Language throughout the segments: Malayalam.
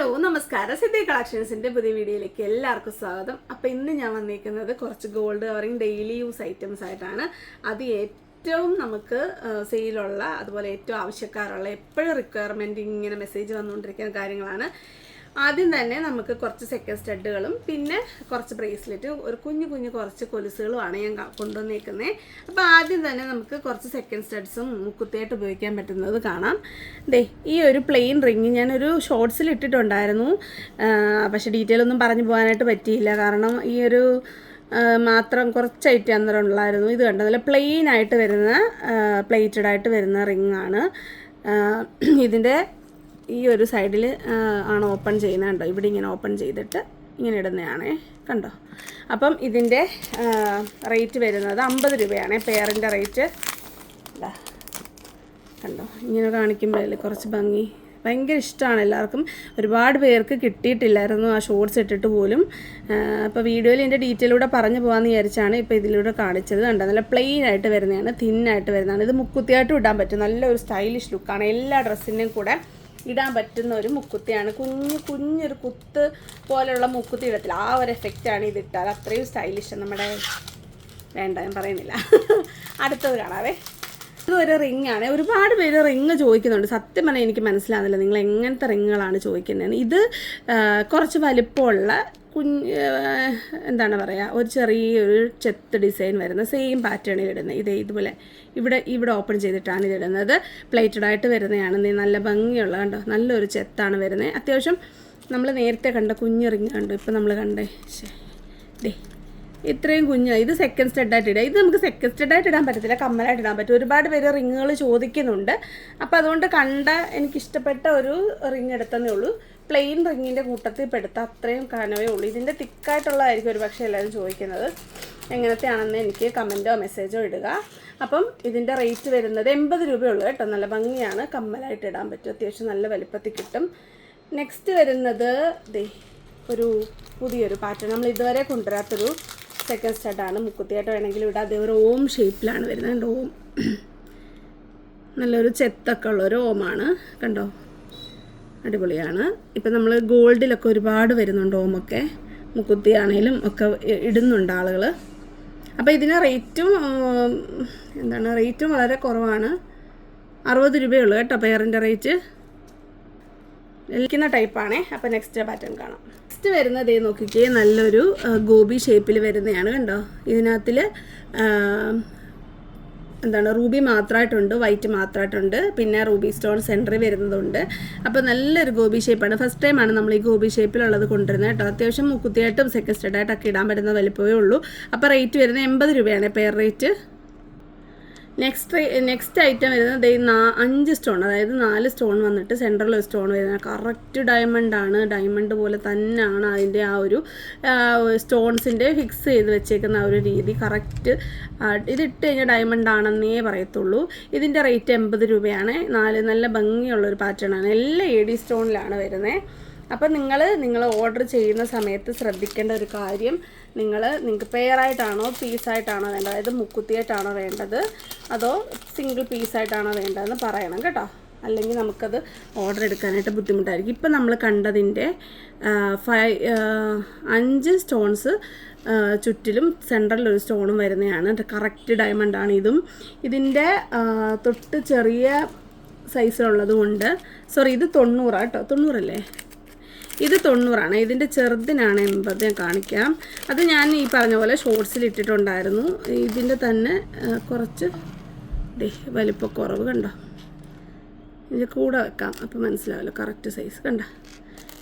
ഹലോ നമസ്കാരം. സിദ്ധി കളക്ഷൻസിന്റെ പുതിയ വീഡിയോയിലേക്ക് എല്ലാവർക്കും സ്വാഗതം. അപ്പൊ ഇന്ന് ഞാൻ വന്നിരിക്കുന്നത് കുറച്ച് gold covering daily use items ആയിട്ടാണ്. അത് ഏറ്റവും നമുക്ക് സെയിലുള്ള അതുപോലെ ഏറ്റവും ആവശ്യക്കാരുള്ള എപ്പോഴും റിക്വയർമെന്റ് ഇങ്ങനെ മെസ്സേജ് വന്നുകൊണ്ടിരിക്കുന്ന കാര്യങ്ങളാണ്. ആദ്യം തന്നെ നമുക്ക് കുറച്ച് സെക്കൻഡ് സ്റ്റഡുകളും പിന്നെ കുറച്ച് ബ്രേസ്ലെറ്റ് ഒരു കുഞ്ഞു കുഞ്ഞു കുറച്ച് കൊലുസുകളുമാണ് ഞാൻ കൊണ്ടുവന്നേക്കുന്നത് അപ്പോൾ ആദ്യം തന്നെ നമുക്ക് കുറച്ച് സെക്കൻഡ് സ്റ്റഡ്സും മുക്കുത്തിയായിട്ട് ഉപയോഗിക്കാൻ പറ്റുന്നത് കാണാം. ദേ ഈ ഒരു പ്ലെയിൻ റിങ് ഞാനൊരു ഷോർട്സിൽ ഇട്ടിട്ടുണ്ടായിരുന്നു. പക്ഷേ ഡീറ്റെയിൽ ഒന്നും പറഞ്ഞു പോകാനായിട്ട് പറ്റിയില്ല. കാരണം ഈ ഒരു മാത്രം കുറച്ച് ഐറ്റം അന്നേരം ഉള്ളായിരുന്നു. ഇത് നല്ല പ്ലെയിൻ ആയിട്ട് വരുന്ന പ്ലേറ്റഡ് ആയിട്ട് വരുന്ന റിങ്ങാണ് ഇതിന്റെ ഈ ഒരു സൈഡിൽ ആണ് ഓപ്പൺ ചെയ്യുന്നത് കണ്ടോ? ഇവിടെ ഇങ്ങനെ ഓപ്പൺ ചെയ്തിട്ട് ഇങ്ങനെ ഇടുന്നതാണേ. കണ്ടോ? അപ്പം ഇതിന്റെ റേറ്റ് വരുന്നത് അമ്പത് രൂപയാണ്. പെയറിന്റെ റേറ്റ്. കണ്ടോ? ഇങ്ങനെ കാണിക്കുമ്പോഴല്ലേ കുറച്ച് ഭംഗി. ഭയങ്കര ഇഷ്ടമാണ് എല്ലാവർക്കും. ഒരുപാട് പേർക്ക് കിട്ടിയിട്ടില്ലായിരുന്നു ആ ഷോർട്സ് ഇട്ടിട്ട് പോലും. അപ്പോൾ വീഡിയോയിൽ എന്റെ ഡീറ്റെയിലൂടെ പറഞ്ഞു പോകാമെന്ന് വിചാരിച്ചാണ് ഇപ്പോൾ ഇതിലൂടെ കാണിച്ചത് കണ്ടോ? നല്ല പ്ലെയിൻ ആയിട്ട് വരുന്നതാണ് തിന്നായിട്ട് വരുന്നതാണ്. ഇത് മുക്കുത്തിയായിട്ടും ഇടാൻ പറ്റും. നല്ലൊരു സ്റ്റൈലിഷ് ലുക്കാണ് എല്ലാ ഡ്രസ്സിന്റെയും കൂടെ ഇടാൻ പറ്റുന്ന ഒരു മുക്കുത്തിയാണ്. കുഞ്ഞു കുഞ്ഞൊരു കുത്ത് പോലെയുള്ള മുക്കുത്തി ഇടത്തില്ല. ആ ഒരു എഫക്റ്റാണ് ഇത് ഇട്ടാൽ. അത്രയും സ്റ്റൈലിഷ് നമ്മുടെ വേണ്ട ഞാൻ പറയുന്നില്ല. അടുത്തത് കാണാവേ. ഇത് ഒരു റിംഗ് ആണ് ഒരുപാട് പേര് റിങ് ചോദിക്കുന്നുണ്ട്. സത്യം പറഞ്ഞാൽ എനിക്ക് മനസ്സിലാകുന്നില്ല നിങ്ങൾ എങ്ങനത്തെ റിങ്ങുകളാണ് ചോദിക്കുന്നത് ഇത് കുറച്ച് വലിപ്പമുള്ള കുഞ്ഞ് എന്താണ് പറയുക ഒരു ചെറിയൊരു ചെത്ത് ഡിസൈൻ വരുന്ന സെയിം പാറ്റേണിൽ ഇടുന്നത് ഇതേ ഇതുപോലെ ഇവിടെ ഇവിടെ ഓപ്പൺ ചെയ്തിട്ടാണ് ഇത് ഇടുന്നത്. പ്ലേറ്റഡ് ആയിട്ട് വരുന്നതാണ്. നല്ല ഭംഗിയുള്ള കണ്ടോ നല്ലൊരു ചെത്താണ് വരുന്നത്. അത്യാവശ്യം നമ്മൾ നേരത്തെ കണ്ട കുഞ്ഞ് റിങ് കണ്ടു ഇപ്പം നമ്മൾ കണ്ടേ. ദേ. ഇത്രയും കുഞ്ഞ് ഇത് സെക്കൻഡ് സ്റ്റെഡായിട്ട് ഇടാം. ഇത് നമുക്ക് സെക്കൻഡ് സ്റ്റെഡായിട്ട് ഇടാൻ പറ്റത്തില്ല കമ്മലായിട്ട് ഇടാൻ പറ്റും. ഒരുപാട് പേര് റിങ്ങുകൾ ചോദിക്കുന്നുണ്ട്. അപ്പോൾ അതുകൊണ്ട് കണ്ട എനിക്കിഷ്ടപ്പെട്ട ഒരു റിങ് എടുത്തതേ ഉള്ളൂ. പ്ലെയിൻ റിങ്ങിന്റെ കൂട്ടത്തിൽ പെടുത്ത അത്രയും കനവേ ഉള്ളൂ. ഇതിന്റെ തിക്കായിട്ടുള്ളതായിരിക്കും ഒരു പക്ഷേ എല്ലാവരും ചോദിക്കുന്നത്. എങ്ങനത്തെയാണെന്ന് എനിക്ക് കമന്റോ മെസ്സേജോ ഇടുക. അപ്പം ഇതിന്റെ റേറ്റ് വരുന്നത് എൺപത് രൂപയുള്ളൂ കേട്ടോ. നല്ല ഭംഗിയാണ്. കമ്മലായിട്ട് ഇടാൻ പറ്റും. അത്യാവശ്യം നല്ല വലിപ്പത്തിൽ കിട്ടും. നെക്സ്റ്റ് വരുന്നത് ദേ ഒരു പുതിയൊരു പാറ്റേൺ നമ്മൾ ഇതുവരെ കൊണ്ടുവരാത്തൊരു സെക്കൻഡ് സ്റ്റാർട്ടാണ് മുക്കുത്തിയായിട്ട് വേണമെങ്കിൽ ഇവിടെ അതേ ഒരു ഓം ഷേപ്പിലാണ് വരുന്നത്. കണ്ടോ? ഓം. നല്ലൊരു ചെത്തൊക്കെ ഉള്ളൊരു ഓമാണ്. കണ്ടോ? അടിപൊളിയാണ്. ഇപ്പം നമ്മൾ ഗോൾഡിലൊക്കെ ഒരുപാട് വരുന്നുണ്ട് ഓമൊക്കെ. മുക്കുത്തി ഒക്കെ ഇടുന്നുണ്ട് ആളുകൾ അപ്പോൾ ഇതിന് റേറ്റും എന്താണ് റേറ്റും വളരെ കുറവാണ്. അറുപത് രൂപയുള്ളൂ കേട്ടോ പെയറിന്റെ റേറ്റ്. നിൽക്കുന്ന ടൈപ്പാണേ അപ്പോൾ നെക്സ്റ്റ് പാറ്റേൺ കാണാം. നെക്സ്റ്റ് വരുന്നത് നോക്കിക്കേ നല്ലൊരു ഗോപി ഷേപ്പിൽ വരുന്നതാണ് കണ്ടോ? ഇതിനകത്തിൽ എന്താണ് റൂബി മാത്രമായിട്ടുണ്ട് വൈറ്റ് മാത്രമായിട്ടുണ്ട് പിന്നെ റൂബി സ്റ്റോൺ സെന്ററിൽ വരുന്നതുണ്ട്. അപ്പോൾ നല്ലൊരു ഗോബി ഷേപ്പാണ് ഫസ്റ്റ് ടൈമാണ് നമ്മൾ ഈ ഗോബി ഷേപ്പിലുള്ളത് കൊണ്ടുവരുന്നത് കേട്ടോ. അത്യാവശ്യം മുക്കുത്തിയായിട്ടും സെക്കൻഡ് സ്റ്റഡായിട്ടൊക്കെ ഇടാൻ പറ്റുന്ന വലിപ്പമേ ഉള്ളൂ. അപ്പോൾ റേറ്റ് വരുന്നത് എൺപത് രൂപയാണ്. Pair rate next next item വരുന്നത് ദേ നാ അഞ്ച് സ്റ്റോൺ അതായത് നാല് സ്റ്റോൺ വന്നിട്ട് സെൻട്രൽ ഒരു സ്റ്റോൺ വരുന്നത്. കറക്റ്റ് ഡയമണ്ട് ആണ്. ഡയമണ്ട് പോലെ തന്നെയാണ് അതിന്റെ ആ ഒരു സ്റ്റോൺസിന്റെ ഫിക്സ് ചെയ്ത് വെച്ചേക്കുന്ന ആ ഒരു രീതി. കറക്റ്റ് ഇതിട്ട് കഴിഞ്ഞാൽ ഡയമണ്ട് ആണെന്നേ പറയത്തുള്ളൂ. ഇതിന്റെ റേറ്റ് എൺപത് രൂപയാണ്. നാല് നല്ല ഭംഗിയുള്ള ഒരു പാറ്റേൺ ആണ്. എല്ലാം എ ഡി സ്റ്റോണിലാണ് വരുന്നത്. അപ്പം നിങ്ങൾ നിങ്ങൾ ഓർഡർ ചെയ്യുന്ന സമയത്ത് ശ്രദ്ധിക്കേണ്ട ഒരു കാര്യം നിങ്ങൾ നിങ്ങൾക്ക് പെയറായിട്ടാണോ പീസായിട്ടാണോ വേണ്ടത്? അതായത് മുക്കുത്തിയായിട്ടാണോ വേണ്ടത്? അതോ സിംഗിൾ പീസായിട്ടാണോ വേണ്ടതെന്ന് പറയണം കേട്ടോ. അല്ലെങ്കിൽ നമുക്കത് ഓർഡർ എടുക്കാനായിട്ട് ബുദ്ധിമുട്ടായിരിക്കും. ഇപ്പം നമ്മൾ കണ്ടതിന്റെ ഫൈവ് അഞ്ച് സ്റ്റോൺസ് ചുറ്റിലും സെൻട്രലിൽ ഒരു സ്റ്റോണും വരുന്നതാണ്. കറക്റ്റ് ആണ് ഇതും. ഇതിന്റെ തൊട്ട് ചെറിയ സൈസിലുള്ളത് കൊണ്ട് സോറി ഇത് തൊണ്ണൂറാണ് കേട്ടോ. തൊണ്ണൂറല്ലേ? ഇത് തൊണ്ണൂറാണ്. ഇതിന്റെ ചെറുതിനാണ് എൺപത് ഞാൻ കാണിക്കാം. അത് ഞാൻ ഈ പറഞ്ഞ പോലെ ഷോർട്സിൽ ഇട്ടിട്ടുണ്ടായിരുന്നു. ഇതിന്റെ തന്നെ കുറച്ച് ദേ വലിപ്പക്കുറവ് കണ്ടോ? ഇത് കൂടെ വെക്കാം. അപ്പോൾ മനസ്സിലാവല്ലോ കറക്റ്റ് സൈസ് കണ്ട?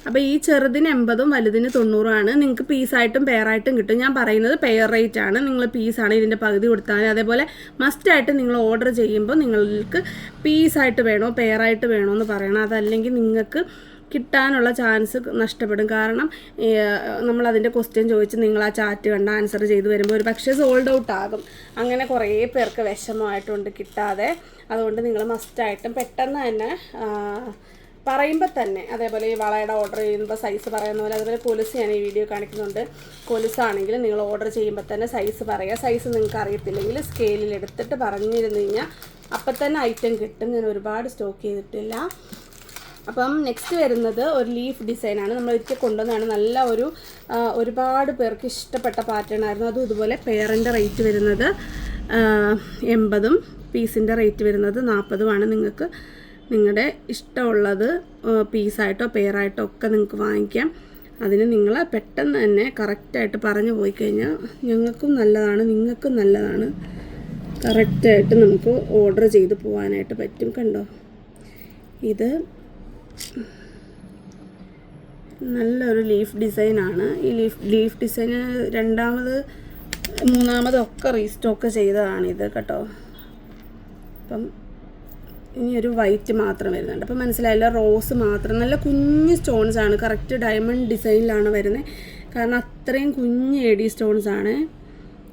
അപ്പോൾ ഈ ചെറുതിന് എൺപതും വലുതിന് തൊണ്ണൂറുമാണ്. നിങ്ങൾക്ക് പീസായിട്ടും പെയറായിട്ടും കിട്ടും. ഞാൻ പറയുന്നത് പെയർ റേറ്റ് ആണ്. നിങ്ങൾ പീസാണ് ഇതിന്റെ പകുതി കൊടുത്താൽ മതി. അതേപോലെ മസ്റ്റായിട്ട് നിങ്ങൾ ഓർഡർ ചെയ്യുമ്പോൾ നിങ്ങൾക്ക് പീസായിട്ട് വേണോ പെയറായിട്ട് വേണോ എന്ന് പറയണം. അതല്ലെങ്കിൽ നിങ്ങൾക്ക് കിട്ടാനുള്ള ചാൻസ് നഷ്ടപ്പെടും. കാരണം നമ്മൾ അതിന്റെ ക്വസ്റ്റ്യൻ ചോദിച്ച് നിങ്ങൾ ആ ചാറ്റ് കണ്ട് ആൻസർ ചെയ്ത് വരുമ്പോൾ ഒരു പക്ഷേ സോൾഡ് ഔട്ട് ആകും. അങ്ങനെ കുറേ പേർക്ക് വിഷമമായിട്ടുണ്ട് കിട്ടാതെ. അതുകൊണ്ട് നിങ്ങൾ മസ്റ്റായിട്ടും പെട്ടെന്ന് തന്നെ പറയുമ്പോൾ തന്നെ അതേപോലെ ഈ വളയുടെ ഓർഡർ ചെയ്യുമ്പോൾ സൈസ് പറയുന്ന പോലെ അതുപോലെ കൊലുസ് ഞാൻ ഈ വീഡിയോ കാണിക്കുന്നുണ്ട്. കൊലുസാണെങ്കിൽ നിങ്ങൾ ഓർഡർ ചെയ്യുമ്പോൾ തന്നെ സൈസ് പറയുക. സൈസ് നിങ്ങൾക്ക് അറിയത്തില്ലെങ്കിൽ സ്കെയിലിൽ എടുത്തിട്ട് പറഞ്ഞിരുന്നു കഴിഞ്ഞാൽ അപ്പം തന്നെ ഐറ്റം കിട്ടും. ഞാൻ ഒരുപാട് സ്റ്റോക്ക് ചെയ്തിട്ടില്ല. അപ്പം നെക്സ്റ്റ് വരുന്നത് ഒരു ലീഫ് ഡിസൈനാണ് നമ്മൾ ഒരിക്കൽ കൊണ്ടുവന്നതാണ്. നല്ല ഒരു ഒരുപാട് പേർക്ക് ഇഷ്ടപ്പെട്ട പാറ്റേൺ ആയിരുന്നു. അതും ഇതുപോലെ പെയറിന്റെ റേറ്റ് വരുന്നത് എൺപതും പീസിന്റെ റേറ്റ് വരുന്നത് നാൽപ്പതുമാണ് നിങ്ങൾക്ക് നിങ്ങളുടെ ഇഷ്ടമുള്ളത് പീസായിട്ടോ പെയറായിട്ടോ ഒക്കെ നിങ്ങൾക്ക് വാങ്ങിക്കാം. അതിന് നിങ്ങൾ പെട്ടെന്ന് തന്നെ കറക്റ്റായിട്ട് പറഞ്ഞു പോയി കഴിഞ്ഞാൽ ഞങ്ങൾക്കും നല്ലതാണ് നിങ്ങൾക്കും നല്ലതാണ്. കറക്റ്റായിട്ട് നമുക്ക് ഓർഡർ ചെയ്ത് പോകാനായിട്ട് പറ്റും കണ്ടോ? ഇത് നല്ലൊരു ലീഫ് ഡിസൈനാണ് ഈ ലീഫ് ലീഫ് ഡിസൈന് രണ്ടാമത് മൂന്നാമതൊക്കെ റീസ്റ്റോക്ക് ചെയ്തതാണിത് കേട്ടോ. അപ്പം ഇനി ഒരു വൈറ്റ് മാത്രം വരുന്നുണ്ട്. അപ്പം മനസ്സിലായില്ല? റോസ് മാത്രം. നല്ല കുഞ്ഞ് സ്റ്റോൺസ് ആണ്. കറക്റ്റ് ഡയമണ്ട് ഡിസൈനിലാണ് വരുന്നത് കാരണം അത്രയും കുഞ്ഞ് എഡി സ്റ്റോൺസ് ആണ്.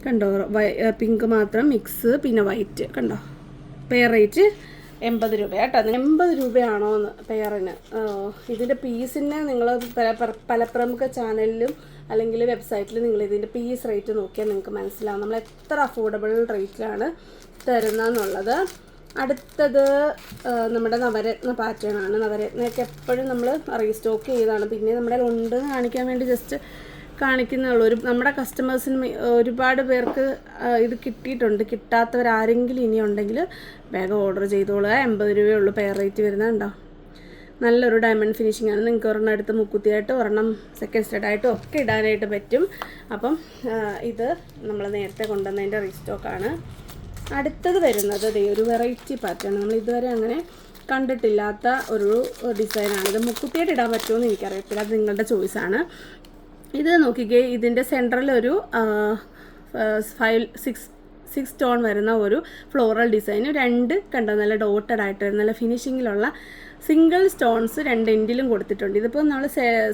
കണ്ടോ? പിങ്ക് മാത്രം മിക്സ് പിന്നെ വൈറ്റ് കണ്ടോ? പെയർ റേറ്റ് എൺപത് രൂപ. കേട്ടോ എൺപത് രൂപയാണോ എന്ന് പെയറിന് ഇതിന്റെ പീസിന് നിങ്ങൾ പല പല- പ്രമുഖ ചാനലിലും അല്ലെങ്കിൽ വെബ്സൈറ്റിൽ നിങ്ങൾ ഇതിന്റെ പീസ് റേറ്റ് നോക്കിയാൽ നിങ്ങൾക്ക് മനസ്സിലാവും. നമ്മൾ എത്ര അഫോർഡബിൾ റേറ്റിലാണ് തരുന്നതെന്നുള്ളത്. അടുത്തത് നമ്മുടെ നവരത്ന പാറ്റേൺ ആണ്. നവരത്നയൊക്കെ എപ്പോഴും നമ്മൾ റീസ്റ്റോക്ക് ചെയ്തതാണ് പിന്നെ നമ്മുടെ ഉണ്ട് കാണിക്കാൻ വേണ്ടി ജസ്റ്റ് കാണിക്കുന്നുള്ളൂ. ഒരു നമ്മുടെ കസ്റ്റമേഴ്സിന് ഒരുപാട് പേർക്ക് ഇത് കിട്ടിയിട്ടുണ്ട്. കിട്ടാത്തവരാരെങ്കിലും ഇനി ഉണ്ടെങ്കിൽ വേഗം ഓർഡർ ചെയ്തോളുക എൺപത് രൂപയുള്ളൂ പെയർ റേറ്റ് വരുന്നുണ്ടോ നല്ലൊരു ഡയമണ്ട് ഫിനിഷിംഗ് ആണ്. നിങ്ങൾക്ക് ഒരെണ്ണം എടുത്ത് മുക്കുത്തിയായിട്ട് ഒരെണ്ണം സെക്കൻഡ് സ്റ്റെഡായിട്ടും ഒക്കെ ഇടാനായിട്ട് പറ്റും. അപ്പം ഇത് നമ്മൾ നേരത്തെ കൊണ്ടുവന്നതിന്റെ റീസ്റ്റോക്കാണ് അടുത്തത് വരുന്നത് ഒരു വെറൈറ്റി പാറ്റേൺ നമ്മൾ ഇതുവരെ അങ്ങനെ കണ്ടിട്ടില്ലാത്ത ഒരു ഡിസൈനാണ് ഇത് മുക്കുത്തിയായിട്ട് ഇടാൻ പറ്റുമോ എന്ന് എനിക്കറിയത്തില്ല. അത് നിങ്ങളുടെ ചോയ്സാണ് ഇത് നോക്കിക്കേ ഇതിന്റെ സെന്ററിൽ ഒരു ഫൈവ് സിക്സ് സിക്സ് സ്റ്റോൺ വരുന്ന ഒരു ഫ്ലോറൽ ഡിസൈൻ രണ്ട് കണ്ട നല്ല ഡോട്ടഡ് ആയിട്ട് നല്ല ഫിനിഷിങ്ങിലുള്ള സിംഗിൾ സ്റ്റോൺസ് രണ്ട് എൻഡിലും കൊടുത്തിട്ടുണ്ട്. ഇതിപ്പോൾ നമ്മൾ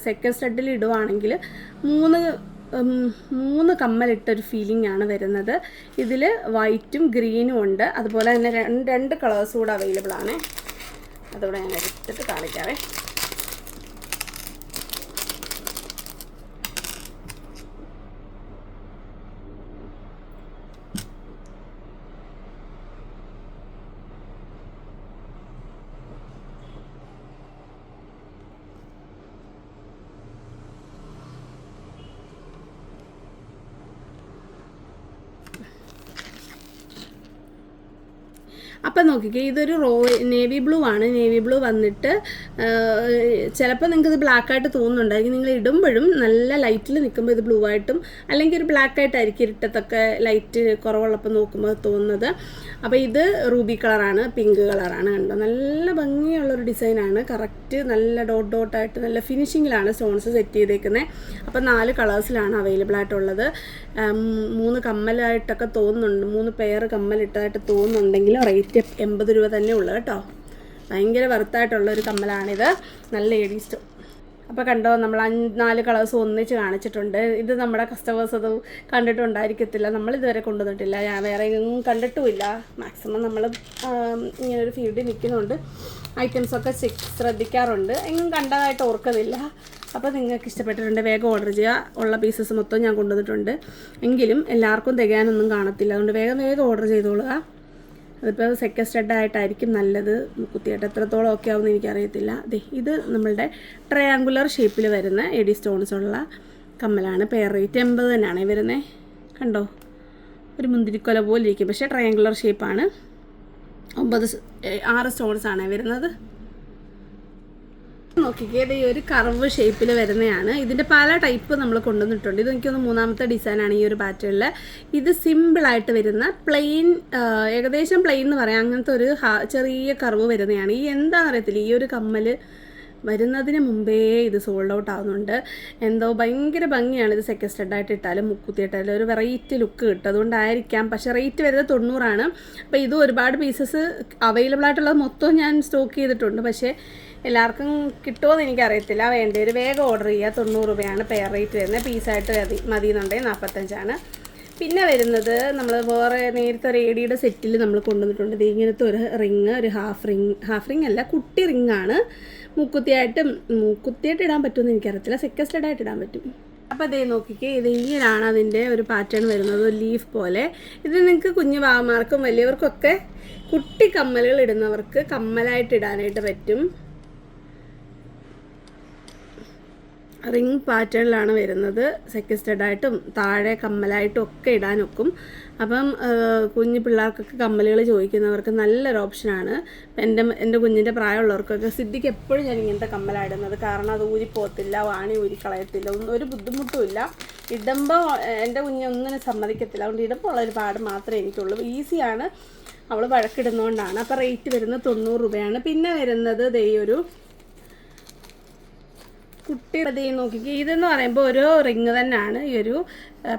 സെക്കൻഡ് സ്റ്റഡിൽ ഇടുവാണെങ്കിൽ മൂന്ന് മൂന്ന് കമ്മലിട്ടൊരു ഫീലിംഗ് ആണ് വരുന്നത്. ഇതിൽ വൈറ്റും ഗ്രീനും ഉണ്ട്. അതുപോലെ തന്നെ രണ്ട് രണ്ട് കളേഴ്സ് കൂടെ അവൈലബിൾ ആണ് അതുകൂടെ ഞാൻ എടുത്തിട്ട് കാണിക്കാവേ. അപ്പം നോക്കിക്കേ ഇതൊരു റോ നേവി ബ്ലൂ ആണ്. നേവി ബ്ലൂ വന്നിട്ട് ചിലപ്പോൾ നിങ്ങൾക്ക് ഇത് ബ്ലാക്ക് ആയിട്ട് തോന്നുന്നുണ്ടായിരിക്കും. നിങ്ങൾ ഇടുമ്പോഴും നല്ല ലൈറ്റിൽ നിൽക്കുമ്പോൾ ഇത് ബ്ലൂ ആയിട്ടും അല്ലെങ്കിൽ ഒരു ബ്ലാക്ക് ആയിട്ടായിരിക്കും ഇരുട്ടത്തൊക്കെ ലൈറ്റ് കുറവുള്ളപ്പോൾ നോക്കുമ്പോൾ തോന്നുന്നത്. അപ്പോൾ ഇത് റൂബി കളറാണ് പിങ്ക് കളറാണ് കണ്ടോ? നല്ല ഭംഗിയുള്ളൊരു ഡിസൈനാണ് കറക്റ്റ് നല്ല ഡോട്ട് ഡോട്ടായിട്ട് നല്ല ഫിനിഷിങ്ങിലാണ് സ്റ്റോൺസ് സെറ്റ് ചെയ്തേക്കുന്നത് അപ്പോൾ നാല് കളേഴ്സിലാണ് അവൈലബിൾ ആയിട്ടുള്ളത്. മൂന്ന് കമ്മലായിട്ടൊക്കെ തോന്നുന്നുണ്ട്. മൂന്ന് പെയർ കമ്മലിട്ടതായിട്ട് തോന്നുന്നുണ്ടെങ്കിലും റേറ്റ് എൺപത് രൂപ തന്നെ ഉള്ളു കേട്ടോ. ഭയങ്കര വെറുത്തായിട്ടുള്ള ഒരു കമ്മലാണിത്. നല്ല എഡി സ്റ്റോ അപ്പോൾ കണ്ടോ നമ്മൾ അഞ്ച് നാല് കളേഴ്സ് ഒന്നിച്ച് കാണിച്ചിട്ടുണ്ട്. ഇത് നമ്മുടെ കസ്റ്റമേഴ്സ് അത് കണ്ടിട്ടുണ്ടായിരിക്കത്തില്ല. നമ്മൾ ഇതുവരെ കൊണ്ടുവന്നിട്ടില്ല. ഞാൻ വേറെ എങ്ങും കണ്ടിട്ടുമില്ല. മാക്സിമം നമ്മൾ ഇങ്ങനെ ഒരു ഫീൽഡിൽ നിൽക്കുന്നുണ്ട്. ഐറ്റംസൊക്കെ ശ്രദ്ധിക്കാറുണ്ട്. എങ്ങും കണ്ടതായിട്ട് ഓർക്കുന്നില്ല. അപ്പോൾ നിങ്ങൾക്ക് ഇഷ്ടപ്പെട്ടിട്ടുണ്ട് വേഗം ഓർഡർ ചെയ്യുക. ഉള്ള പീസസ് മൊത്തം ഞാൻ കൊണ്ടുവന്നിട്ടുണ്ട്. എങ്കിലും എല്ലാവർക്കും തികയാനൊന്നും കാണത്തില്ല. അതുകൊണ്ട് വേഗം വേഗം ഓർഡർ ചെയ്തോളുക. അതിപ്പോൾ സെക്കൻഡ് സ്റ്റഡ് ആയിട്ടായിരിക്കും നല്ലത്. കുത്തിയിട്ട് എത്രത്തോളം ഒക്കെ ആവുമെന്ന് എനിക്കറിയത്തില്ല. അതെ ഇത് നമ്മളുടെ ട്രയാങ്കുലർ ഷേപ്പിൽ വരുന്ന എഡി സ്റ്റോൺസ് ഉള്ള കമ്മലാണ്. പെയർ റേറ്റ് എൺപത് തന്നെയാണ് വരുന്നത് കണ്ടോ? ഒരു മുന്തിരിക്കൊല പോലെ ഇരിക്കും. പക്ഷേ ട്രയാങ്കുലർ ഷേപ്പാണ് ഒമ്പത് ആറ് ആണ് വരുന്നത്. നോക്കിക്കേ ഇത് ഈ ഒരു കർവ് ഷേപ്പിൽ വരുന്നതാണ്. ഇതിന്റെ പല ടൈപ്പ് നമ്മൾ കൊണ്ടുവന്നിട്ടുണ്ട്. ഇത് എനിക്കൊന്ന് മൂന്നാമത്തെ ഡിസൈനാണ് ഈ ഒരു പാറ്റേണിൽ ഇത് സിമ്പിളായിട്ട് വരുന്ന പ്ലെയിൻ ഏകദേശം പ്ലെയിൻ എന്ന് പറയാം. അങ്ങനത്തെ ഒരു ചെറിയ കർവ് വരുന്നതാണ്. ഈ എന്താണെന്ന് അറിയത്തില്ല. ഈ ഒരു കമ്മൽ വരുന്നതിന് മുമ്പേ ഇത് സോൾഡ് ഔട്ട് ആവുന്നുണ്ട്. എന്തോ ഭയങ്കര ഭംഗിയാണ് ഇത് സെക്കൻഡ് സ്റ്റഡായിട്ട് ഇട്ടാലും മുക്കുത്തി ഇട്ടാലും. ഒരു വെറൈറ്റി ലുക്ക് കിട്ടും. അതുകൊണ്ടായിരിക്കാം. പക്ഷേ റേറ്റ് വരുന്നത് തൊണ്ണൂറാണ്. അപ്പോൾ ഇത് ഒരുപാട് പീസസ് അവൈലബിൾ ആയിട്ടുള്ളത് മൊത്തം ഞാൻ സ്റ്റോക്ക് ചെയ്തിട്ടുണ്ട്. പക്ഷേ എല്ലാവർക്കും കിട്ടുമോയെന്ന് എനിക്കറിയത്തില്ല. വേണ്ടവർ വേഗം ഓർഡർ ചെയ്യുക. തൊണ്ണൂറ് രൂപയാണ് പെയർ റേറ്റ് വരുന്നത്. പീസായിട്ട് മതി മതി എന്നുണ്ടെങ്കിൽ നാൽപ്പത്തഞ്ചാണ് പിന്നെ വരുന്നത് നമ്മൾ വേറെ നേരത്തെ ഒരു ഏടിയുടെ സെറ്റിൽ നമ്മൾ കൊണ്ടുവന്നിട്ടുണ്ട്. ഇങ്ങനത്തെ ഒരു റിങ് ഒരു ഹാഫ് റിങ് ഹാഫ് റിങ് അല്ല കുട്ടി റിങ് ആണ്. മൂക്കുത്തിയായിട്ട് മൂക്കുത്തിയായിട്ട് ഇടാൻ പറ്റുമെന്ന് എനിക്കറിയത്തില്ല. സെക്കസ്റ്റഡ് ആയിട്ട് ഇടാൻ പറ്റും. അപ്പോൾ അതേ നോക്കിക്കേ ഇത് ഇങ്ങനെയാണ് അതിന്റെ ഒരു പാറ്റേൺ വരുന്നത്. ഒരു ലീഫ് പോലെ. ഇത് നിങ്ങൾക്ക് കുഞ്ഞു വാമാർക്കും വലിയവർക്കൊക്കെ കുട്ടി കമ്മലുകൾ ഇടുന്നവർക്ക് കമ്മലായിട്ട് ഇടാനായിട്ട് പറ്റും. റിംഗ് പാറ്റേണിലാണ് വരുന്നത്. സെക്കിസ്റ്റഡ് ആയിട്ടും താഴെ കമ്മലായിട്ടും ഒക്കെ ഇടാനൊക്കും അപ്പം കുഞ്ഞു പിള്ളേർക്കൊക്കെ കമ്മലുകൾ ചോദിക്കുന്നവർക്ക് നല്ലൊരു ഓപ്ഷനാണ്. എന്റെ എന്റെ കുഞ്ഞിന്റെ പ്രായമുള്ളവർക്കൊക്കെ സിദ്ധിക്ക് എപ്പോഴും ഞാൻ ഇങ്ങനത്തെ കമ്മലാണ് ഇടുന്നത്. കാരണം അത് ഊരിപ്പോകത്തില്ല വാണി ഊരിക്കളയത്തില്ല ഒന്നും ഒരു ബുദ്ധിമുട്ടുമില്ല. ഇടുമ്പോൾ എന്റെ കുഞ്ഞൊന്നിനും സമ്മതിക്കത്തില്ല. അതുകൊണ്ട് ഇടുമ്പോൾ ഉള്ളൊരു പാട് മാത്രമേ എനിക്കുള്ളൂ. ഈസിയാണ്. അവൾ വഴക്കിടുന്നതുകൊണ്ടാണ്. അപ്പോൾ റേറ്റ് വരുന്നത് തൊണ്ണൂറ് രൂപയാണ്. പിന്നെ വരുന്നത് ദേ ഒരു കുട്ടി അത് നോക്കിക്കേ ഇതെന്ന് പറയുമ്പോൾ ഒരു റിങ് തന്നെയാണ്. ഈ ഒരു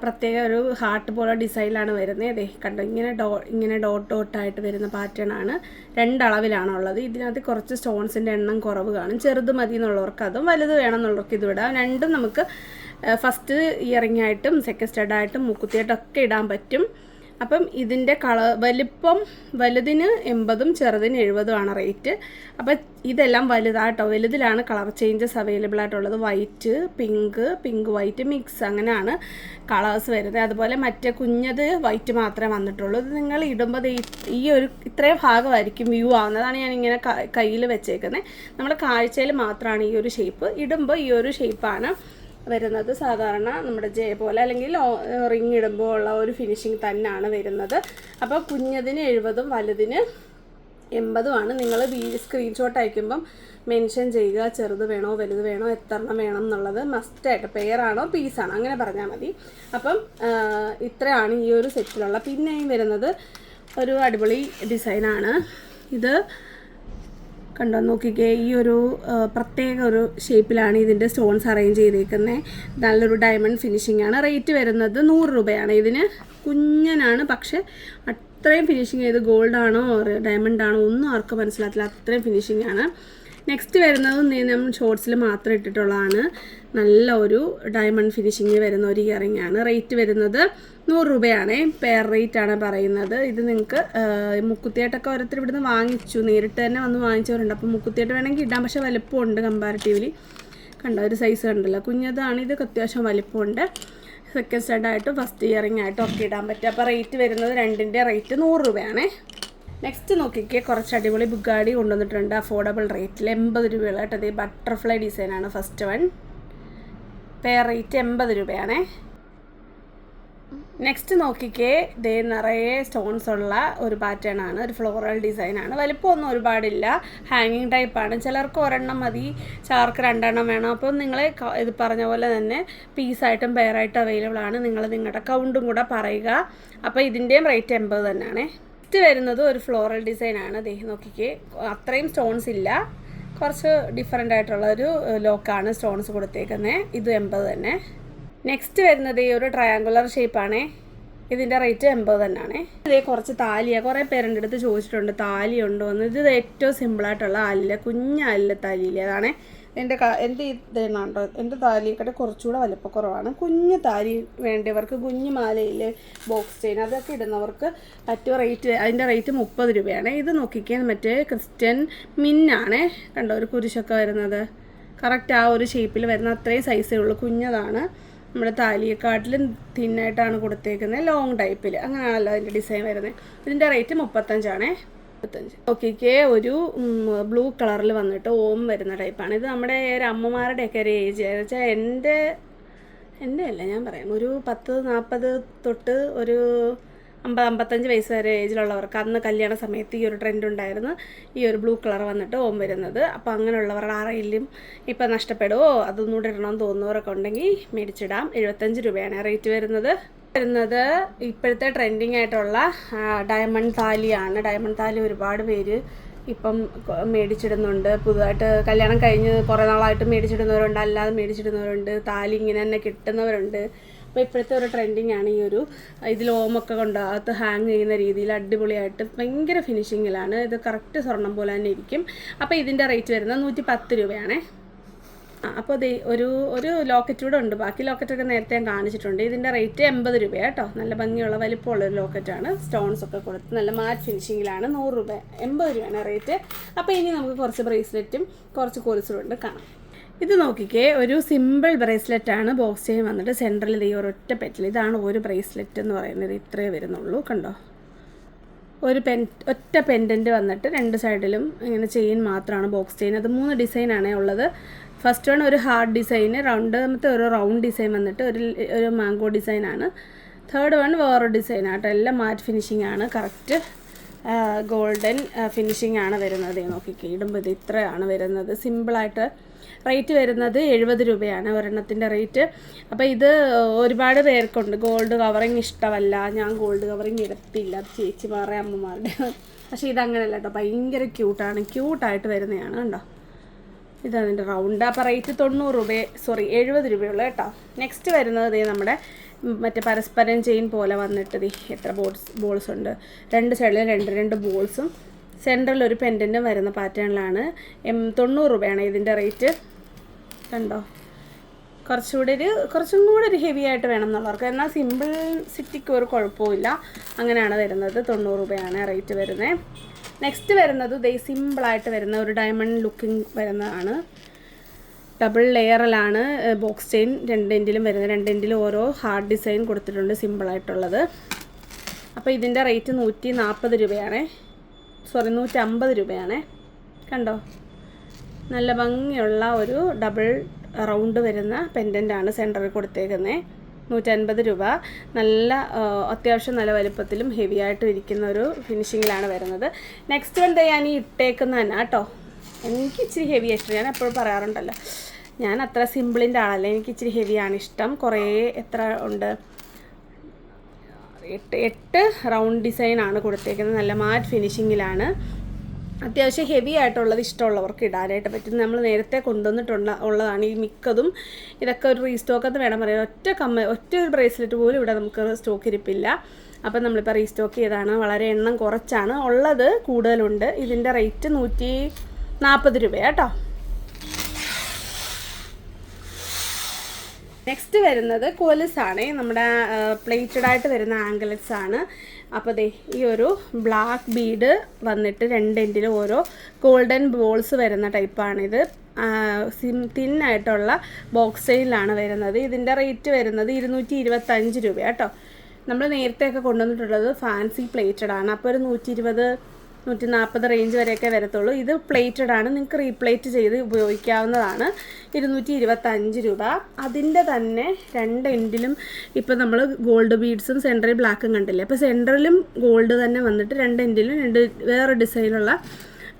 പ്രത്യേക ഒരു ഹാർട്ട് പോലെ ഡിസൈനിലാണ് വരുന്നത് അതെ കണ്ടോ ഇങ്ങനെ ഡോ ഇങ്ങനെ ഡോട്ട് ഡോട്ടായിട്ട് വരുന്ന പാറ്റേൺ ആണ്. രണ്ടളവിലാണ് ഉള്ളത് ഇതിനകത്ത് കുറച്ച് സ്റ്റോൺസിന്റെ എണ്ണം കുറവ് കാണും. ചെറുത് മതി എന്നുള്ളവർക്ക് അതും വലുത് വേണം എന്നുള്ളവർക്ക് ഇത് വിടാം രണ്ടും നമുക്ക് ഫസ്റ്റ് ഇയറിംഗ് ആയിട്ടും സെക്കൻഡ് സ്റ്റഡായിട്ടും മുക്കുത്തിയായിട്ടും ഒക്കെ ഇടാൻ പറ്റും. അപ്പം ഇതിന്റെ കള വലിപ്പം വലുതിന് എൺപതും ചെറുതിന് എഴുപതുമാണ് റേറ്റ്. അപ്പം ഇതെല്ലാം വലുതാട്ടോ. വലുതിലാണ് കളർ ചേഞ്ചസ് അവൈലബിൾ ആയിട്ടുള്ളത്. White pink pink white mix അങ്ങനെയാണ് കളേഴ്സ് വരുന്നത്. അതുപോലെ മറ്റേ കുഞ്ഞത് വൈറ്റ് മാത്രമേ വന്നിട്ടുള്ളൂ. ഇത് നിങ്ങൾ ഇടുമ്പോൾ ഈ- ഒരു ഇത്രയും ഭാഗമായിരിക്കും വ്യൂ ആവുന്നതാണ് ഞാൻ ഇങ്ങനെ കയ്യിൽ വെച്ചേക്കുന്നത് നമ്മുടെ കാഴ്ചയിൽ മാത്രമാണ് ഈ ഒരു ഷേപ്പ് ഇടുമ്പോൾ ഈ ഒരു ഷേപ്പാണ് വരുന്നത് സാധാരണ നമ്മുടെ ജെ പോലെ അല്ലെങ്കിൽ റിങ് ഇടുമ്പോൾ ഉള്ള ഒരു ഫിനിഷിങ് തന്നെയാണ് വരുന്നത്. അപ്പോൾ കുഞ്ഞതിന് എഴുപതും വലുതിന് എൺപതുമാണ് നിങ്ങൾ സ്ക്രീൻഷോട്ട് അയക്കുമ്പം മെൻഷൻ ചെയ്യുക ചെറുത് വേണോ വലുത് വേണോ എത്ര വേണം എന്നുള്ളത് മസ്റ്റായിട്ട് പെയറാണോ പീസാണോ അങ്ങനെ പറഞ്ഞാൽ മതി. അപ്പം ഇത്രയാണ് ഈ ഒരു സെറ്റിലുള്ള പിന്നെയും വരുന്നത് ഒരു അടിപൊളി ഡിസൈനാണ് ഇത് കണ്ടോ? നോക്കിക്കേ ഈ ഒരു പ്രത്യേക ഒരു ഷേപ്പിലാണ് ഇതിന്റെ സ്റ്റോൺസ് അറേഞ്ച് ചെയ്തേക്കുന്നത് നല്ലൊരു ഡയമണ്ട് ഫിനിഷിംഗ് ആണ്. റേറ്റ് വരുന്നത് നൂറ് രൂപയാണ്. ഇതിന് കുഞ്ഞനാണ് പക്ഷേ അത്രയും ഫിനിഷിങ് ചെയ്ത് ഗോൾഡാണോ ഡയമണ്ട് ആണോ ഒന്നും ആർക്കും മനസ്സിലാത്തില്ല അത്രയും ഫിനിഷിംഗ് ആണ്. നെക്സ്റ്റ് വരുന്നത് നമ്മൾ ഷോർട്സിൽ മാത്രം ഇട്ടിട്ടുള്ളതാണ്. നല്ല ഒരു ഡയമണ്ട് ഫിനിഷിങ് വരുന്ന ഒരു ഇയറിംഗ് ആണ്. റേറ്റ് വരുന്നത് നൂറ് രൂപയാണ്. പെയർ റേറ്റ് ആണ് പറയുന്നത്. ഇത് നിങ്ങൾക്ക് മുക്കുത്തിയായിട്ടൊക്കെ ഓരോരുത്തർ ഇവിടുന്ന് വാങ്ങിച്ചു. നേരിട്ട് തന്നെ വന്ന് വാങ്ങിച്ചവരുണ്ട്. അപ്പോൾ മുക്കുത്തിയായിട്ട് വേണമെങ്കിൽ ഇടാം. പക്ഷേ വലുപ്പമുണ്ട് കമ്പാരിറ്റീവ്ലി കണ്ടോ ഒരു സൈസ് കണ്ടല്ലോ. കുഞ്ഞതാണ്. ഇത് അത്യാവശ്യം വലിപ്പമുണ്ട്. സെക്കൻഡ് സ്റ്റാൻഡായിട്ടും ഫസ്റ്റ് ഇയറിംഗ് ആയിട്ടും ഒക്കെ ഇടാൻ പറ്റും. അപ്പോൾ റേറ്റ് വരുന്നത് രണ്ടിന്റെ റേറ്റ് നൂറ് രൂപയാണേ. നെക്സ്റ്റ് നോക്കിക്കേ കുറച്ച് അടിപൊളി ബുഗാടി കൊണ്ടുവന്നിട്ടുണ്ട്. അഫോർഡബിൾ റേറ്റിൽ എൺപത് രൂപയുള്ള കേട്ടോ ഇത്. ബട്ടർഫ്ലൈ ഡിസൈനാണ് ഫസ്റ്റ് വൺ പെയർ റേറ്റ് എൺപത് രൂപയാണേ. നെക്സ്റ്റ് നോക്കിക്കേ ദേ നിറയെ സ്റ്റോൺസ് ഉള്ള ഒരു പാറ്റേൺ ആണ്. ഒരു ഫ്ലോറൽ ഡിസൈൻ ആണ്. വലിപ്പമൊന്നും ഒരുപാടില്ല. ഹാങ്ങിങ് ടൈപ്പാണ് ചിലർക്ക് ഒരെണ്ണം മതി ചിലർക്ക് രണ്ടെണ്ണം വേണം. അപ്പോൾ നിങ്ങൾ ഇത് പറഞ്ഞ പോലെ തന്നെ പീസായിട്ടും പെയറായിട്ടും അവൈലബിൾ ആണ്. നിങ്ങൾ നിങ്ങളുടെ കൗണ്ടും കൂടെ പറയുക. അപ്പോൾ ഇതിന്റെയും റേറ്റ് എൺപത് തന്നെയാണ്. നെക്സ്റ്റ് വരുന്നത് ഒരു ഫ്ലോറൽ ഡിസൈൻ ആണ് ദേ നോക്കിക്കേ. അത്രയും സ്റ്റോൺസ് ഇല്ല. കുറച്ച് ഡിഫറെന്റ് ആയിട്ടുള്ള ഒരു ലോക്കാണ് സ്റ്റോൺസ് കൊടുത്തേക്കുന്നത് ഇത് എൺപത് തന്നെ. നെക്സ്റ്റ് വരുന്നത് ഈ ഒരു ട്രയാങ്കുലർ ഷേപ്പാണേ. ഇതിന്റെ റേറ്റ് എൺപത് തന്നെയാണ് ഇതേ കുറച്ച് താലിയാണ് കുറേ പേരുടെ അടുത്ത് ചോദിച്ചിട്ടുണ്ട്. താലി ഉണ്ടോ എന്ന്. ഇത് ഏറ്റവും സിമ്പിളായിട്ടുള്ള അല്ല കുഞ്ഞ അല്ല അതാണേ. എന്റെ എന്റെ ഇതുണ്ടോ എന്റെ താലിയൊക്കെ കുറച്ചുകൂടെ വലിപ്പക്കുറവാണ്. കുഞ്ഞ് താലി വേണ്ടവർക്ക് കുഞ്ഞു മാലയിൽ ബോക്സ് ചെയിൻ അതൊക്കെ ഇടുന്നവർക്ക് പറ്റുക റേറ്റ് അതിന്റെ റേറ്റ് മുപ്പത് രൂപയാണ്. ഇത് നോക്കിക്കാൻ മറ്റേ ക്രിസ്ത്യൻ മിന്നാണേ. കണ്ടോ ഒരു കുരിശൊക്കെ വരുന്നത്. കറക്റ്റ് ആ ഒരു ഷേപ്പിൽ വരുന്ന അത്രയും സൈസേ ഉള്ളൂ. കുഞ്ഞതാണ്. നമ്മുടെ താലിയെക്കാട്ടിലും തിന്നായിട്ടാണ് കൊടുത്തേക്കുന്നത്. ലോങ് ടൈപ്പിൽ അങ്ങനെയാണല്ലോ അതിന്റെ ഡിസൈൻ വരുന്നത്. ഇതിന്റെ റേറ്റ് മുപ്പത്തഞ്ചാണേ. മുപ്പത്തഞ്ച്. ഓക്കെ ഒരു ബ്ലൂ കളറിൽ വന്നിട്ട് ഓം വരുന്ന ടൈപ്പാണ് ഇത് നമ്മുടെ ഒരു അമ്മമാരുടെയൊക്കെ ഒരു ഏജ് വെച്ചാൽ എന്റെ എന്റെ അല്ല ഞാൻ പറയാം. ഒരു പത്ത് നാൽപ്പത് തൊട്ട് ഒരു അമ്പത് അമ്പത്തഞ്ച് വയസ്സ് വരെ ഏജിലുള്ളവർക്ക് അന്ന് കല്യാണ സമയത്ത് ഈ ഒരു ട്രെൻഡ് ഉണ്ടായിരുന്നു. ഈ ഒരു ബ്ലൂ കളർ വന്നിട്ട് ഓം വരുന്നത്. അപ്പോൾ അങ്ങനെയുള്ളവരുടെ ആരെങ്കിലും ഇപ്പം നഷ്ടപ്പെടുമോ അതൊന്നുകൂടെ ഇടണമെന്ന് തോന്നുന്നവരൊക്കെ ഉണ്ടെങ്കിൽ മേടിച്ചിടാം. എഴുപത്തഞ്ച് രൂപയാണ് റേറ്റ് വരുന്നത്. വരുന്നത് ഇപ്പോഴത്തെ ട്രെൻഡിങ് ആയിട്ടുള്ള ഡയമണ്ട് താലിയാണ് ഡയമണ്ട് താലി ഒരുപാട് പേര് ഇപ്പം മേടിച്ചിടുന്നുണ്ട്. പുതുതായിട്ട് കല്യാണം കഴിഞ്ഞ് കുറേ നാളായിട്ട് മേടിച്ചിടുന്നവരുണ്ട് അല്ലാതെ മേടിച്ചിടുന്നവരുണ്ട്. താലി ഇങ്ങനെ തന്നെ കിട്ടുന്നവരുണ്ട്. അപ്പോൾ ഇപ്പോഴത്തെ ഒരു ട്രെൻഡിങ് ആണ് ഈ ഒരു ഇതിൽ ഓമൊക്കെ കൊണ്ട് അകത്ത് ഹാങ് ചെയ്യുന്ന രീതിയിൽ അടിപൊളിയായിട്ട് ഭയങ്കര ഫിനിഷിങ്ങിലാണ് ഇത് കറക്റ്റ് സ്വർണം പോലെ തന്നെ ഇരിക്കും. അപ്പോൾ ഇതിന്റെ റേറ്റ് വരുന്നത് നൂറ്റി പത്ത് രൂപയാണേ. അപ്പോൾ ദേ ഒരു ഒരു ലോക്കറ്റ് കൂടെ ഉണ്ട്. ബാക്കി ലോക്കറ്റൊക്കെ നേരത്തെ ഞാൻ കാണിച്ചിട്ടുണ്ട്. ഇതിന്റെ റേറ്റ് എൺപത് രൂപയാണ് കേട്ടോ. നല്ല ഭംഗിയുള്ള വലിപ്പമുള്ള ഒരു ലോക്കറ്റാണ് സ്റ്റോൺസ് ഒക്കെ കൊടുത്ത് നല്ല മാറ്റ് ഫിനിഷിങ്ങിലാണ് നൂറ് രൂപ. എൺപത് രൂപയാണ് റേറ്റ് അപ്പോൾ ഇനി നമുക്ക് കുറച്ച് ബ്രേസ്ലെറ്റും കുറച്ച് കൊലുസും ഉണ്ട് കാണാം. ഇത് നോക്കിക്കേ ഒരു സിമ്പിൾ ബ്രേസ്ലെറ്റ് ആണ് ബോക്സ് ചെയ്യാൻ വന്നിട്ട് സെൻട്രലിൽ ഈ ഒരൊറ്റ പെറ്റിൽ ഇതാണ് ഒരു ബ്രേസ്ലെറ്റ് എന്ന് പറയുന്നത്. ഇത്രയേ വരുന്നുള്ളൂ കണ്ടോ? ഒരു പെൻ ഒറ്റ പെൻഡന്റ് വന്നിട്ട് രണ്ട് സൈഡിലും ഇങ്ങനെ ചെയിൻ മാത്രമാണ് ബോക്സ് ചെയിൻ അത് മൂന്ന് ഡിസൈനാണേ ഉള്ളത്. ഫസ്റ്റ് വൺ ഒരു ഹാർഡ് ഡിസൈന് രണ്ടാമത്തെ ഒരു റൗണ്ട് ഡിസൈൻ വന്നിട്ട് ഒരു ഒരു മാംഗോ ഡിസൈനാണ് തേർഡ് വൺ വേറൊരു ഡിസൈൻ ആട്ടോ എല്ലാം മാറ്റ് ഫിനിഷിംഗ് ആണ്. കറക്റ്റ് ഗോൾഡൻ ഫിനിഷിംഗ് ആണ് വരുന്നത്. നോക്കി നോക്കിക്കേ ഇടുമ്പോൾ ഇത് ഇത്രയാണ് വരുന്നത്. സിമ്പിളായിട്ട് റേറ്റ് വരുന്നത് എഴുപത് രൂപയാണ് ഒരെണ്ണത്തിന്റെ റേറ്റ് അപ്പോൾ ഇത് ഒരുപാട് പേർക്കുണ്ട്. ഗോൾഡ് കവറിങ് ഇഷ്ടമല്ല. ഞാൻ ഗോൾഡ് കവറിങ് ഇടത്തില്ല ചേച്ചിമാരുടെ അമ്മമാരുടെ പക്ഷേ ഇതങ്ങനെയല്ല കേട്ടോ. ഭയങ്കര ക്യൂട്ടാണ് ക്യൂട്ടായിട്ട് വരുന്നതാണ് കണ്ടോ എന്റെ റൗണ്ട്. അപ്പോൾ റേറ്റ് തൊണ്ണൂറ് രൂപ സോറി എഴുപത് രൂപയുള്ളൂ കേട്ടോ. നെക്സ്റ്റ് വരുന്നത് ദേ നമ്മുടെ മറ്റേ പരസ്പരം ചെയിൻ പോലെ വന്നിട്ട് ദേ എത്ര ബോൾസ് ബോൾസ് ഉണ്ട്. രണ്ട് സൈഡിലും രണ്ട് രണ്ട് ബോൾസും. സെന്ററിൽ ഒരു പെൻഡന്റും വരുന്ന പാറ്റേണിലാണ് എം തൊണ്ണൂറ് രൂപയാണ് ഇതിന്റെ റേറ്റ്. കണ്ടോ? കുറച്ചുകൂടി ഒരു കുറച്ചും കൂടെ ഒരു ഹെവി ആയിട്ട് വേണം എന്നുള്ളവർക്ക് എന്നാൽ സിമ്പിൾ സിറ്റിക്ക് ഒരു കുഴപ്പമില്ല അങ്ങനെയാണ് വരുന്നത്. തൊണ്ണൂറ് രൂപയാണ് റേറ്റ് വരുന്നത്. നെക്സ്റ്റ് വരുന്നത് ദേ സിമ്പിളായിട്ട് വരുന്ന ഒരു ഡയമണ്ട് ലുക്കിംഗ് വരുന്നതാണ്. ഡബിൾ ലെയറിലാണ് ബോക്സ് ചെയിൻ രണ്ടെൻഡിലും വരുന്നത്. രണ്ടെൻഡിലും ഓരോ ഹാർഡ് ഡിസൈൻ കൊടുത്തിട്ടുണ്ട് സിമ്പിളായിട്ടുള്ളത് അപ്പോൾ ഇതിന്റെ റേറ്റ് നൂറ്റി നാൽപ്പത് രൂപയാണേ. സോറി നൂറ്റമ്പത് രൂപയാണേ. കണ്ടോ? നല്ല ഭംഗിയുള്ള ഒരു ഡബിൾ റൗണ്ട് വരുന്ന പെൻഡന്റാണ് സെന്ററിൽ കൊടുത്തേക്കുന്നത് നൂറ്റൻപത് രൂപ. നല്ല അത്യാവശ്യം നല്ല വലുപ്പത്തിലും ഹെവി ആയിട്ടും ഇരിക്കുന്ന ഒരു ഫിനിഷിങ്ങിലാണ് വരുന്നത്. നെക്സ്റ്റ് വൺ ഞാൻ ഈ ഇട്ടേക്കുന്ന തന്നെ കേട്ടോ. എനിക്ക് ഇച്ചിരി ഹെവി ഇഷ്ടം ഞാൻ എപ്പോഴും പറയാറുണ്ടല്ലോ. ഞാൻ അത്ര സിമ്പിളിന്റെ ആളല്ല. എനിക്ക് ഇച്ചിരി ഹെവിയാണ് ഇഷ്ടം. കുറേ എത്ര ഉണ്ട്? എട്ട് എട്ട് റൗണ്ട് ഡിസൈനാണ് കൊടുത്തേക്കുന്നത്. നല്ല മാറ്റ് ഫിനിഷിങ്ങിലാണ് അത്യാവശ്യം ഹെവി ആയിട്ടുള്ളത് ഇഷ്ടമുള്ളവർക്ക് ഇടാനായിട്ട് പറ്റും. നമ്മൾ നേരത്തെ കൊണ്ടുവന്നിട്ടുള്ള ഉള്ളതാണ്. ഈ മിക്കതും ഇതൊക്കെ ഒരു റീസ്റ്റോക്കത്ത് വേണം പറയാം ഒറ്റ കമ്മ ഒറ്റ ഒരു ബ്രേസ്ലെറ്റ് പോലും ഇവിടെ നമുക്ക് സ്റ്റോക്ക് ഇരിപ്പില്ല. അപ്പം നമ്മളിപ്പോൾ റീസ്റ്റോക്ക് ചെയ്താണ്. വളരെ എണ്ണം കുറച്ചാണ്. ഉള്ളത് കൂടുതലുണ്ട്. ഇതിന്റെ റേറ്റ് നൂറ്റി നാൽപ്പത് രൂപയാട്ടോ നെക്സ്റ്റ് വരുന്നത് കോലസ് ആണ്. നമ്മുടെ പ്ലേറ്റഡ് ആയിട്ട് വരുന്ന ആംഗിൾസ് ആണ്. അപ്പോൾ ദേ ഈ ഒരു ബ്ലാക്ക് ബീഡ് വന്നിട്ട് രണ്ട് എൻഡിൽ ഓരോ ഗോൾഡൻ ബോൾസ് വരുന്ന ടൈപ്പാണിത് സിം തിന്നായിട്ടുള്ള ബോക്സ് സെയിലാണ് വരുന്നത്. ഇതിന്റെ റേറ്റ് വരുന്നത് ഇരുന്നൂറ്റി ഇരുപത്തഞ്ച് രൂപ കേട്ടോ നമ്മൾ നേരത്തെയൊക്കെ കൊണ്ടുവന്നിട്ടുള്ളത് ഫാൻസി പ്ലേറ്റഡ് ആണ്. അപ്പോൾ ഒരു നൂറ്റി ഇരുപത് നൂറ്റി നാൽപ്പത് റേഞ്ച് വരെയൊക്കെ വരത്തുള്ളൂ. ഇത് പ്ലേറ്റഡ് ആണ്. നിങ്ങൾക്ക് റീപ്ലേറ്റ് ചെയ്ത് ഉപയോഗിക്കാവുന്നതാണ്. ഇരുന്നൂറ്റി ഇരുപത്തഞ്ച് രൂപ. അതിന്റെ തന്നെ രണ്ട് എൻഡിലും ഇപ്പോൾ നമ്മൾ ഗോൾഡ് ബീഡ്സും സെൻട്രൽ ബ്ലാക്കും കണ്ടില്ലേ? അപ്പോൾ സെൻട്രലും ഗോൾഡ് തന്നെ വന്നിട്ട് രണ്ട് എൻഡിലും രണ്ട് വേറെ ഡിസൈനുള്ള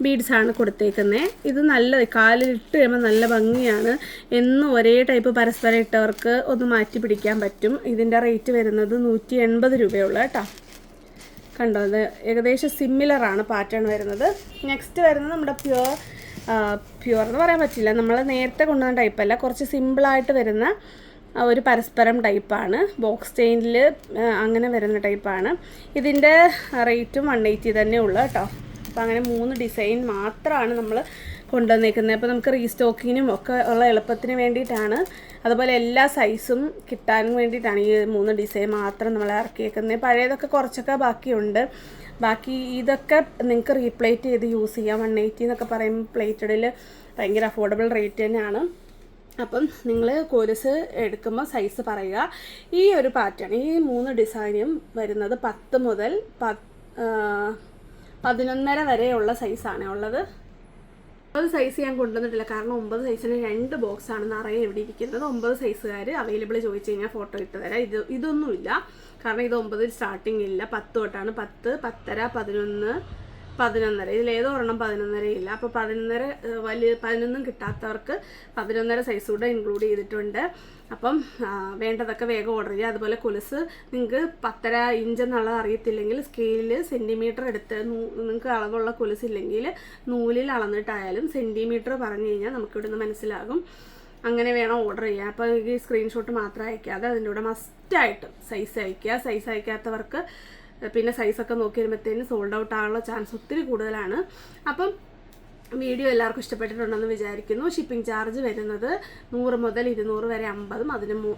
ബീഡ്സ് ആണ് കൊടുത്തേക്കുന്നത് ഇത് നല്ല കാലിലിട്ട് കഴിയുമ്പോൾ നല്ല ഭംഗിയാണ്. എന്നും ഒരേ ടൈപ്പ് പരസ്പരം ഇട്ടവർക്ക് ഒന്ന് മാറ്റി പിടിക്കാൻ പറ്റും. ഇതിന്റെ റേറ്റ് വരുന്നത് നൂറ്റി എൺപത് രൂപയുള്ള കേട്ടോ. കണ്ടോ ഇത് ഏകദേശം സിമിലർ ആണ് പാറ്റേൺ വരുന്നത്. നെക്സ്റ്റ് വരുന്നത് നമ്മുടെ പ്യുവർ പ്യുവർ എന്ന് പറയാൻ പറ്റില്ല. നമ്മൾ നേരത്തെ കൊണ്ടുവന്ന ടൈപ്പല്ല കുറച്ച് സിമ്പിളായിട്ട് വരുന്ന ഒരു പരസ്പരം ടൈപ്പാണ് ബോക്സ് ചെയിനിൽ അങ്ങനെ വരുന്ന ടൈപ്പാണ് ഇതിന്റെ റേറ്റും വൺ എയ്റ്റി തന്നെ ഉള്ളു കേട്ടോ. അപ്പോൾ അങ്ങനെ മൂന്ന് ഡിസൈൻ മാത്രമാണ് നമ്മൾ കൊണ്ടുവന്നേക്കുന്നത്. അപ്പോൾ നമുക്ക് റീസ്റ്റോക്കിങ്ങിനും ഒക്കെ ഉള്ള എളുപ്പത്തിന് വേണ്ടിയിട്ടാണ് അതുപോലെ എല്ലാ സൈസും കിട്ടാൻ വേണ്ടിയിട്ടാണ് ഈ മൂന്ന് ഡിസൈൻ മാത്രം നമ്മൾ ഇറക്കിയേക്കുന്നത്. പഴയതൊക്കെ കുറച്ചൊക്കെ ബാക്കിയുണ്ട്. ബാക്കി ഇതൊക്കെ നിങ്ങൾക്ക് റീപ്ലേറ്റ് ചെയ്ത് യൂസ് ചെയ്യാം. വൺ എയ്റ്റി എന്നൊക്കെ പറയുമ്പോൾ പ്ലേറ്റഡിൽ ഭയങ്കര അഫോർഡബിൾ റേറ്റ് തന്നെയാണ്. അപ്പം നിങ്ങൾ കൊലുസ് എടുക്കുമ്പോൾ സൈസ് പറയുക. ഈ ഒരു പാറ്റേൺ ഈ മൂന്ന് ഡിസൈനും വരുന്നത് പത്ത് മുതൽ പ പതിനൊന്നര വരെയുള്ള സൈസാണ് ഉള്ളത്. ഒമ്പത് സൈസ് ഞാൻ കൊണ്ടുവന്നിട്ടില്ല. കാരണം ഒമ്പത് സൈസിന് രണ്ട് ബോക്സാണ് നിറയെ ഇവിടെ ഇരിക്കുന്നത്. ഒമ്പത് സൈസുകാർ അവൈലബിൾ ചോദിച്ചു കഴിഞ്ഞാൽ ഫോട്ടോ ഇട്ട് തരാം. ഇത് ഇതൊന്നുമില്ല. കാരണം ഇത് ഒമ്പതിൽ സ്റ്റാർട്ടിംഗ് ഇല്ല. പത്ത് തൊട്ടാണ് പത്ത്. പത്തര പതിനൊന്ന് പതിനൊന്നര. ഇതിൽ ഏതോ ഒരെണ്ണം പതിനൊന്നര ഇല്ല. അപ്പോൾ പതിനൊന്നര വലിയ പതിനൊന്നും കിട്ടാത്തവർക്ക് പതിനൊന്നര സൈസ് കൂടെ ഇൻക്ലൂഡ് ചെയ്തിട്ടുണ്ട്. അപ്പം വേണ്ടതൊക്കെ വേഗം ഓർഡർ ചെയ്യുക. അതുപോലെ കൊലുസ് നിങ്ങൾക്ക് പത്തര ഇഞ്ച് എന്നുള്ളത് അറിയത്തില്ലെങ്കിൽ സ്കെയിലിൽ സെന്റിമീറ്റർ എടുത്ത് നിങ്ങൾക്ക് അളവുള്ള കൊലുസ് ഇല്ലെങ്കിൽ നൂലിൽ അളന്നിട്ടായാലും സെന്റിമീറ്റർ പറഞ്ഞു കഴിഞ്ഞാൽ നമുക്ക് ഇവിടുന്ന് മനസ്സിലാകും. അങ്ങനെ വേണം ഓർഡർ ചെയ്യാൻ. അപ്പോൾ ഈ സ്ക്രീൻഷോട്ട് മാത്രം അയക്കാതെ അതിന്റെ കൂടെ മസ്റ്റായിട്ട് സൈസ് അയക്കുക. സൈസ് അയക്കാത്തവർക്ക് പിന്നെ സൈസൊക്കെ നോക്കി വരുമ്പോഴത്തേന് സോൾഡ് ഔട്ട് ആകാനുള്ള ചാൻസ് ഒത്തിരി കൂടുതലാണ്. അപ്പം വീഡിയോ എല്ലാവർക്കും ഇഷ്ടപ്പെട്ടിട്ടുണ്ടെന്ന് വിചാരിക്കുന്നു. ഷിപ്പിംഗ് ചാർജ് വരുന്നത് നൂറ് മുതൽ ഇരുന്നൂറ് വരെ അമ്പതും അതിന്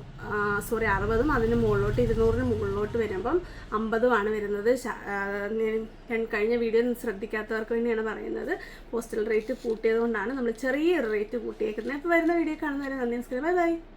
സോറി അറുപതും അതിന് മുകളിലോട്ട് ഇരുന്നൂറിന് മുകളിലോട്ട് വരുമ്പം അമ്പതുമാണ് വരുന്നത്. ഞാൻ- കഴിഞ്ഞ വീഡിയോ ശ്രദ്ധിക്കാത്തവർക്ക് വേണ്ടിയാണ് പറയുന്നത്. പോസ്റ്റൽ റേറ്റ് കൂട്ടിയത് കൊണ്ടാണ് നമ്മൾ ചെറിയൊരു റേറ്റ് കൂട്ടിയേക്കുന്നത്. അപ്പോൾ വരുന്ന വീഡിയോ കാണുന്നവരെ നന്ദി നമസ്കാരം. Bye bye